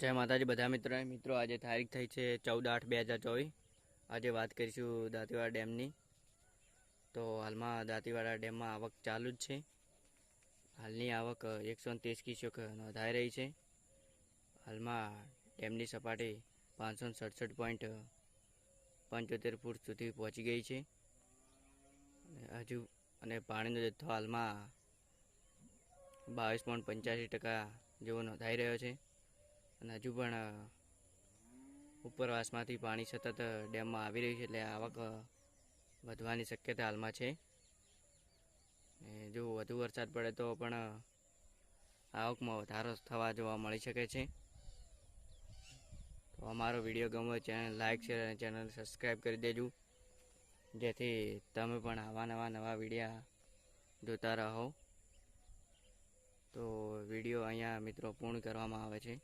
જય માતાજી બધા મિત્રો મિત્રો, આજે તારીખ થઈ છે ચૌદ આઠ બે હજાર ચોવીસ. આજે વાત કરીશું દાંતીવાડા ડેમની. તો હાલમાં દાંતીવાડા ડેમમાં આવક ચાલુ જ છે. હાલની આવક એકસો ત્રીસ ક્યુસેક નોંધાઈ રહી છે. હાલમાં ડેમની સપાટી પાંચસો સડસઠ પોઈન્ટ પંચોતેર ફૂટ સુધી પહોંચી ગઈ છે. હજુ અને પાણીનો જથ્થો હાલમાં બાવીસ પોઈન્ટ પંચ્યાસી ટકા જેવો નોંધાઈ રહ્યો છે. અને હજુ પણ ઉપરવાસમાંથી પાણી સતત ડેમમાં આવી રહ્યું છે એટલે આવક વધવાની શક્યતા હાલમાં છે. જો વધુ વરસાદ પડે તો પણ આવકમાં વધારો થવા જોવા મળી શકે છે. તો અમારો વીડિયો ગમે ચેનલ લાઇક શેર અને ચેનલ સબસ્ક્રાઈબ કરી દેજો. જેથી તમે પણ આવા નવા નવા વિડીયા જોતા રહો. તો વીડિયો અહીંયા મિત્રો પૂર્ણ કરવામાં આવે છે.